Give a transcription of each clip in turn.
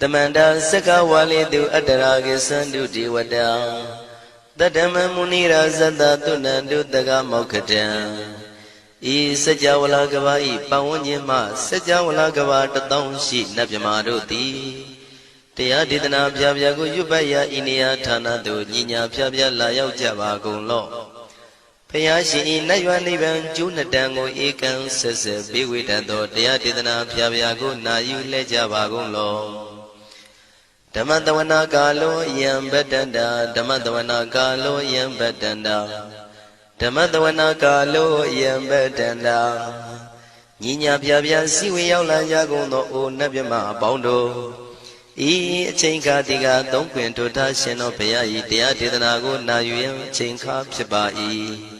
တမန္တာစကဝါလိတုအတ္တရာကိသန္တုဒေဝတာတတ္တမမုနိရာဇတတုဏန္တုတကမောက္ခတံဤစัจ java လာကဘာဤပဝန်းကျင်မှစัจ java လာကဘာတထောင်ရှိနတ်မြမာတို့သည်တရားဒေသနာပြပြကိုရွတ်ပတ်ရာဤနေရာဌာနသို့ညီညာပြပြလာရောက်ကြပါကုန်လော့ ဖျားရှင်ဤနတ်ရွာနိဗ္ဗာန်ကျိုးနှစ်တန်ကိုဧကံဆက်ဆက်ပေးဝေတတ်သောတရားဒေသနာပြပြကိုနာယူလဲကြပါကုန်လော့ဓမ္မတဝနာကာလောယံဗတ္တန္တာဓမ္မတဝနာကာလောယံဗတ္တန္တာဓမ္မတဝနာကာလောယံဗတ္တန္တာညီညာပြပြစီဝေရောက်လာကြကုန်သောအိုနတ်မြမအပေါင်းတို့ဤအချိန်ခါတိကသုံးခွင်ထိုထားရှင်တော်ဘုရားဤတရားဒေသနာကိုနာယူရန်အချိန်ခါဖြစ်ပါ၏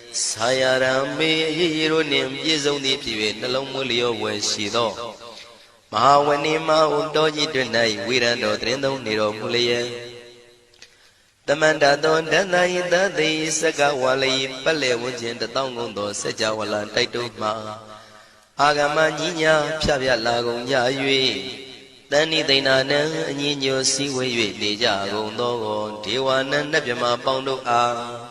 နာ၏သာယရံမေအရေးရတို့နှင့်ပြည့်စုံသည်ဖြစ်၍နှလုံးမွေးလျောဝယ်ရှိသောမဟာဝဏိမဟုတောကြီးတွင်၌ဝိရံတော်တရင်သုံးနေတော်မူလျက်တမန္တသောဒန္တယိတသိစကဝါလိပက်လေဝန်းကျင်တတောင်းကုန်သောစัจ java လာတိုက်တုမှအာဂမကြီးညာဖြဖြလာကုန်ကြ၍တဏိသိဏနံအညီညွတ်စည်းဝေး၍နေကြကုန်သောဒေဝနံနတ်မြမပေါင်းတို့အား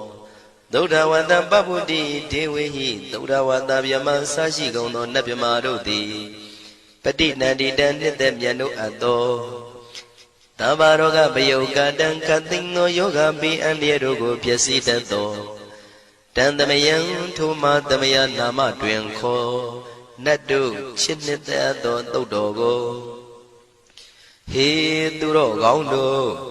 ဒုဒ္ဓဝတ္တပပ္ပုတိဒေဝေဟိဒုဒ္ဓဝတ္တဗျမဆာရှိကုန်သောနတ်ဗျမတို့သည်ပဋိနန္တိတံနှစ်သက်မြတ်တို့အပ်သောတဘာရောဂဗယုကတံခတ်သိမ်းသောယောဂပိအန္တရာတို့ကိုပျက်စီးတတ်သောတန်တမယံထိုမတမယနာမတွင်ခေါ်နတ်တို့ချစ်နှစ်သက်သောတုတ်တော်ကိုဟေသူတော်ကောင်းတို့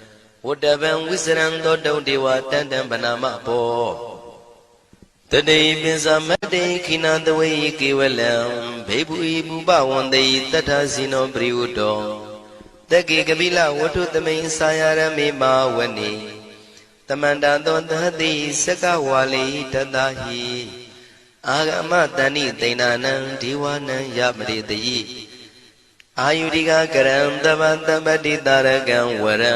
ဝတ္တဗံဝိစရံသောတုံဒေဝတန်တံဗနာမဘောတတိပိစမတေခိနသဝေကေဝလံဘေဘူဤဘူပဝန္တေတတ္ထဇိနောပရိဝတ္တောတက္ကေကပိလဝတ္ထုသမိန်စာယရမေမာဝနေတမန္တသောသဟတိစကဝါလိတတဟိအာဂမတဏိသိဏနံဒီဝနံယမရိတယိအာယုတိကကရံတပတပတိတာရကံဝရံ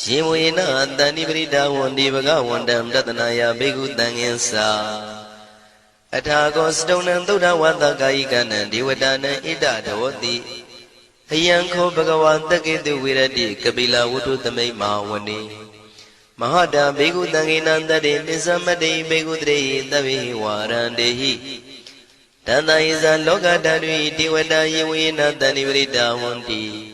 ရှင်ဝေနတန္တိပရိဒါဝန္တိဘဂဝန္တံတတနာယဘိက္ခုတံငင်္စာအထာကောစတုံနံသုဒ္ဓဝါသကာယိကနံဒေဝတာနံဣဒဒဝတိအယံခောဘဂဝါတက္ကေတုဝိရတိကပိလဝတ္ထုသမိတ်မာဝနေမဟာတာဘေကုတံငေနံတတေနိသမတ္တိဘေကုတရေသဗ္ဗေဝါရန္တေဟိတန္တယဇာလောကဓာတုဒေဝတာယေဝေနတဏိပရိတာဝန္တိ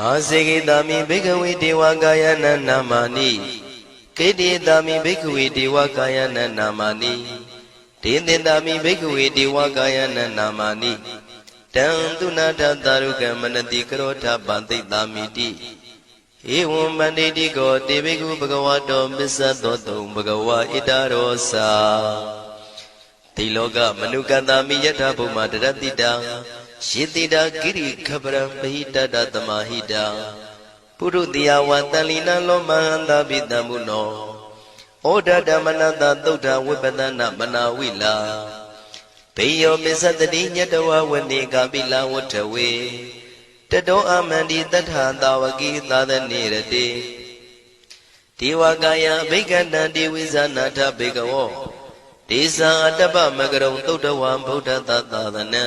အာစေကိတာမိဘိက္ခဝေဒေဝကာယနာနာမာနိကေတိတာမိဘိက္ခဝေဒေဝကာယနာနာမာနိဒေသင်တာမိဘိက္ခဝေဒေဝကာယနာနာမာနိတံသူနာထတာရုကမနတိကရောထပန္တိတာမိတိဧဝံမန္တိတိကောတေဘိကုဘဂဝတောမစ္ဆသောတုံဘဂဝါဣတရောစာတိလောကမနုကန္တာမိယထာဘုမတရတိတံ ယေတိတာကိရိခပရံပဟိတတသမဟိတံပုရုတိယဝတန်လီနလောမဟန္တာပိတံမုနောဩဒဓမ္မနတသုဒ္ဓဝိပဒနာမနာဝိလာဘေယောမစ္စတတိညတဝဝနေကာပိလဝတ္ထဝေတတောအမန္တိတထသာဝကိသာသနေရတိဒေဝကာယဘိက္ခဏံဒေဝိဇာနာထဘေကဝောဒေဇာအတ္တပမကရုံသုဒ္ဓဝံဗုဒ္ဓတသာသနံ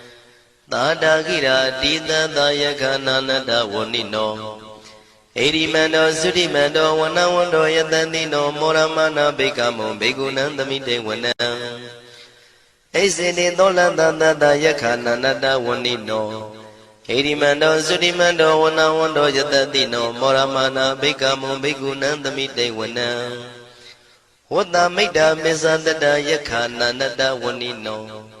သာတာကိရာတိတသာယကနာနတဝဏိနောဣရိမန္တောသုတိမန္တောဝနဝန္တောယတတိနောမောရမနာဘိကမောဘေကုဏံသမိတေဝနံဣစေတိသောလန္တတတယခာနန္တဝဏိနောဣရိမန္တောသုတိမန္တောဝနဝန္တောယတတိနောမောရမနာဘိကမောဘေကုဏံသမိတေဝနံဝတ္တမိတ်တာမေဇတတယခာနန္တဝဏိနော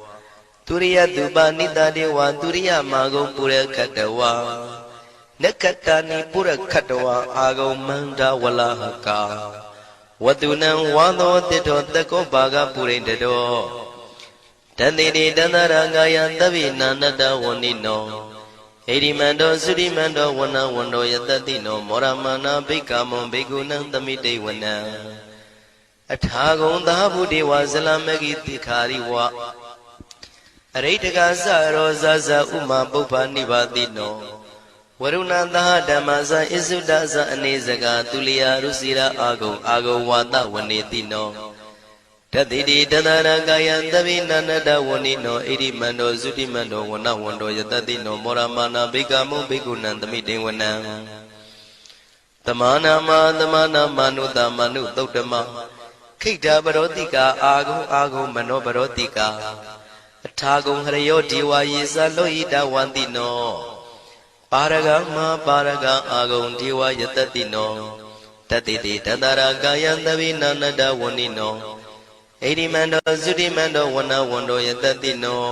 သူရိယသူပါနိတတေဝသူရိယမာဂုံပုရခတဝါနက္ခတနိပုရခတဝါအာဂုံမန္တဝလဟကာဝတုနံဝါသောတိတောတကောပါကပုရိန္တတောတန်တိတိတန္တရာကာယသဗ္ဗိနန္တဝဏိနောဣတိမန္တောသုတိမန္တောဝနဝန္တောယတတိနောမောရမနာဘိက္ခမွန်ဘိက္ခုနံသမိတေဝနံအထာဂုံသာဘုဒေဝဇလမဂိတိခာရိဝ အရိတကသရောဇဇဥမာပုပ္ပနိပါတိနောဝရုဏသဟဓမ္မဇဣစုဒဇအနေစကာသူလျာရုစီရာအာဂုံအာဂုံဝါဒဝနေတိနောတတိတိတတရကာယံသဗိနန္တဝဏိနောဣရိမန္တောသုတိမန္တောဝနဝန္တောယတတိနောမောရမာနာဘိကမုံဘိကုဏံသမိတေဝနံတမနာမတမနာမနုတမနုသုတ်တမခိတ္တပရောတိကာအာဂုံအာဂုံမနောပရောတိကာအ ထာဂုံဟရယောဒေဝယေသလောဟိတဝန္တိနောပါရဂမပါရဂအာဂုံဒေဝယတတိနောတတိတိတတရာကာယံသဗိနာနတဝဏိနောဣရိမန္တောသုတိမန္တောဝနဝန္တောယတတိနော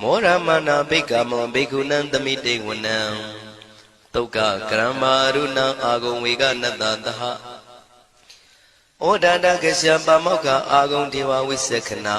မောရမနာဘိက္ခမောဘိက္ခုနံသမိတေဝနံတုတ်ကကရမရုဏံအာဂုံဝေကနတသဟဩဒတကရှပါမောက္ခအာဂုံဒေဝဝိသခနာ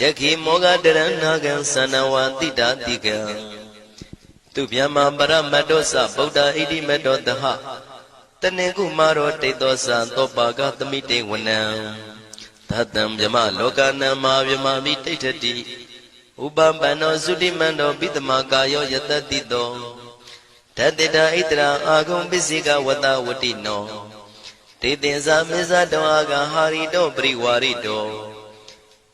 တခိမောဃတရဏဂံသနဝတိတာတိကံသူဗျမပရမတ္တောသဗုဒ္ဓဣတိမတ္တောတဟတနေကုမာရောတိတ်သောသံသောပါကသမိတေဝနံသတ္တံမြမလောကနံမာမြမမိတိဋ္ဌတိဥပပန္နောသုတိမန္တောပိတမကာယောယတတိတောဓတ္တိတာဣတရာအာဂုံပစ္စိကဝတဝတိနောတေတင်္ဇာမေဇတောအာဂဟာရိတောပရိဝါရိတော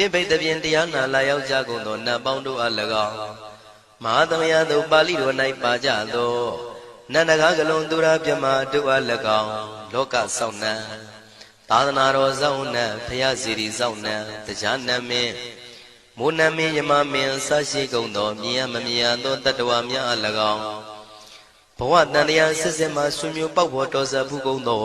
ပြိပိတ်တပြင်တရားနာလာရောက်ကြကုန်သောနတ်ပေါင်းတို့အား၎င်းမဟာသမယသို့ပါဠိတော်၌ပါကြသောနန္ဒကားကလုံးသူရာပြမတို့အား၎င်းလောကဆောင်နှံသာသနာတော်ဆောင်နှံဖရာစီရီဆောင်နှံတရားနမင်းမိုးနမင်းယမမင်းဆရှိကုန်သောမြင်ရမမြင်ရသောတတ္တဝါများအား၎င်းဘဝတန်တရားစစ်စစ်မှဆွေမျိုးပေါက်ဖို့တော်စပ်ဘူးကုန်သော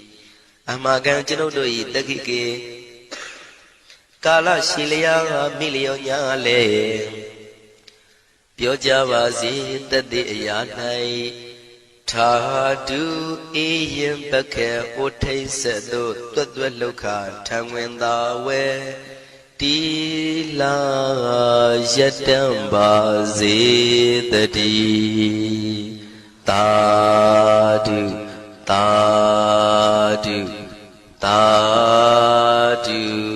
အမကံကျွန်ုပ်တို့၏တက္ခိကေကာလရှိလျာမိလျောညာလေပြောကြပါစေတသက်အရာ၌ထာတုအေယံပခေဩထိတ်ဆက်သို့တွတ်တွတ်လောက်ခထံဝင်သာဝဲတီလာယတံပါစေတတိ သာဓုသာဓု